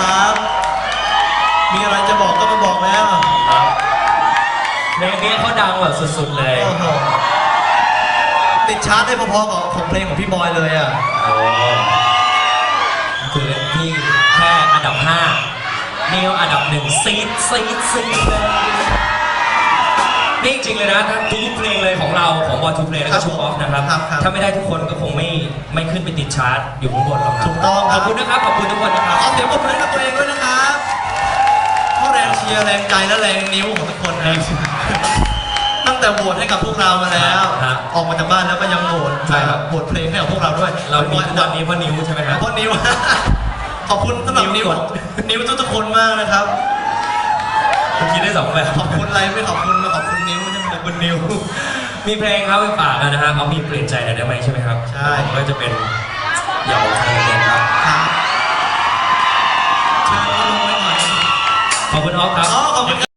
ครับ มีอะไรจะบอกก็มาบอกแล้วครับเพลงนี้เขาดังแบบสุดๆเลยติดชาร์ตได้พอๆกับของเพลงของพี่บอยเลยอะคือพี่แค่อันดับ5นิวอันดับหนึ่งซีดซีดซีดเลยนี่จริงเลยนะทุกเพลงเลยของเราของบอลทูเพลงแล้วก็ชูออฟนะครับ ถ้าไม่ได้ทุกคนก็คงไม่ไม่ขึ้นไปติดชาร์ตอยู่ข้างบนหรอกครับถูกต้องขอบคุณนะครับ ขอบคุณทุกคนนะครับเอาเสียงปรบมือครับ ชียร์แรงใจและแรงนิ้วของทุกคนนะตั้งแต่โหวตให้กับพวกเรามาแล้ว ฮะออกมาจากบ้านแล้วก็ยังโหวตใช่ครับ โหวตเพลงให้กับพวกเราด้วยเรามีทุกวันนี้เพราะนิ้วใช่ไหมครับ เพราะนิ้ว ขอบคุณสำหรับนิ้นิ้ววกดนิ้วทุกๆคนมากนะครับ คุณคิดได้สองแบบขอบคุณอะไรไม่ขอบคุณมาขอบคุณนิ้วใช่ไหมขอบคุณนิ้ว มีเพลงครับไปฝากกันนะฮะเอามีเปลี่ยนใจหน่อยได้ไหมใช่ไหมครับใช่ ก็จะเป็น Oh, oh open up.